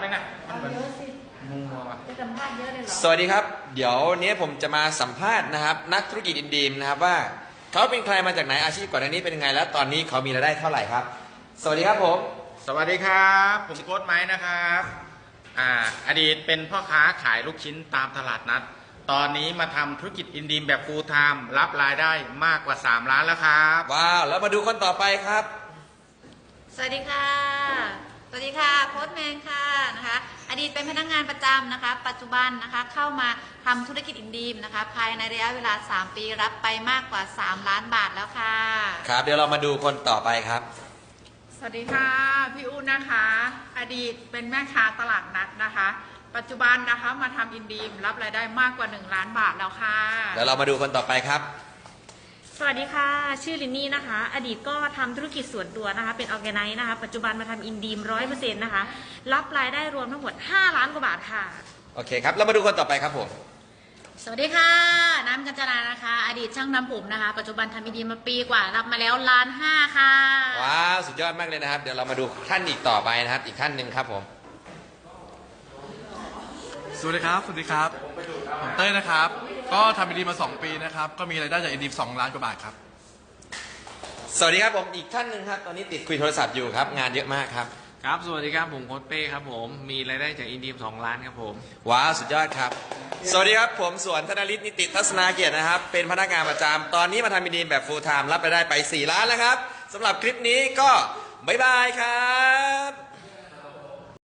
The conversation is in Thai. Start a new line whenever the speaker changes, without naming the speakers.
ไม่นะมันเหมือน
เยอะสิ
มุงมัวว่ะ
จะสัมภาษณ์เยอะเลยเหรอ
สวัสดีครับ เดี๋ยวเนี้ยผมจะมาสัมภาษณ์นะครับ นักธุรกิจอินดีมนะครับว่า เขาเป็นใครมาจากไหนอาชีพก่อนหน้านี้เป็นยังไงแล้วตอนนี้เขามีรายได้เท่าไหร่ครับ สวัสดีครับผม
สวัสดีครับ ผมโค้ดไม้นะครับอ่าอดีตเป็นพ่อค้าขายลูกชิ้นตามตลาดนัด ตอนนี้มาทำธุรกิจอินดีมแบบฟูลไทม์รับรายได้มากกว่า 3 ล้านแล้วครับ
ว้าวแล้วมาดูคนต่อไปครับ
สวัสดีค่ะ สวัสดีค่ะ โค้ดแมนค่ะนะคะอ ดีตเป็นพนักงานประจำนะคะ ปัจจุบันนะคะเข้ามาทำธุรกิจอินดีมนะคะ ภายในระยะเวลา 3 ปีรับไปมากกว่า 3 ล้านบาทแล้วค่ะ
ครับเดี๋ยวเรามาดูคนต่อไปครับ
สวัสดีค่ะพี่อุ้นะคะ อดีตเป็นแม่ค้าตลาดนัดนะคะ ปัจจุบันนะคะมาทำอินดีมรับรายได้มากกว่า 1 ล้านบาทแล้วค่ะ
เดี๋ยวเรามาดูคนต่อไปครับ
สวัสดีค่ะ ชื่อลินนี่นะคะ อดีตก็ทำธุรกิจส่วนตัวนะคะ เป็นออแกไนซ์นะคะ ปัจจุบันมาทำอินดีมร้อยเปอร์เซ็นต์นะคะ รับรายได้รวมทั้งหมด 5 ล้านกว่าบาทค่ะ
โอเคครับ เรามาดูคนต่อไปครับผม
สวัสดีค่ะ น้ำกัญจนานะคะ อดีตช่างนำผมนะคะ ปัจจุบันทำอินดีมมาปีกว่า รับมาแล้วล้านห้าค่ะ
ว้าว สุดยอดมากเลยนะครับ เดี๋ยวเรามาดูท่านอีกต่อไปนะครับ อีกท่านหนึ่งครับผม
สวัสดีครับ สวัสดีครับ ผมเต้ยนะครับ ก็ทำอินดีมา 2 ปีนะครับ ก็มีรายได้จากอินดี2ล้านกว่าบาทครับ
สวัสดีครับผมอีกท่านหนึ่งครับ ตอนนี้ติดคุยโทรศัพท์อยู่ครับ งานเยอะมากครับ
ครับ สวัสดีครับ ผมโค้ดเป้ครับผม มีรายได้จากอินดีม2ล้านครับผม
ว้าว สุดยอดครับ สวัสดีครับ ผมสวนธนฤทธิ์นิติทัศนาเกียรตินะครับ เป็นพนักงานประจำตอนนี้มาทำอินดีมแบบ full time รับไปได้ไป 4 ล้านแล้วครับสำหรับคลิปนี้ก็บ๊ายบายครับ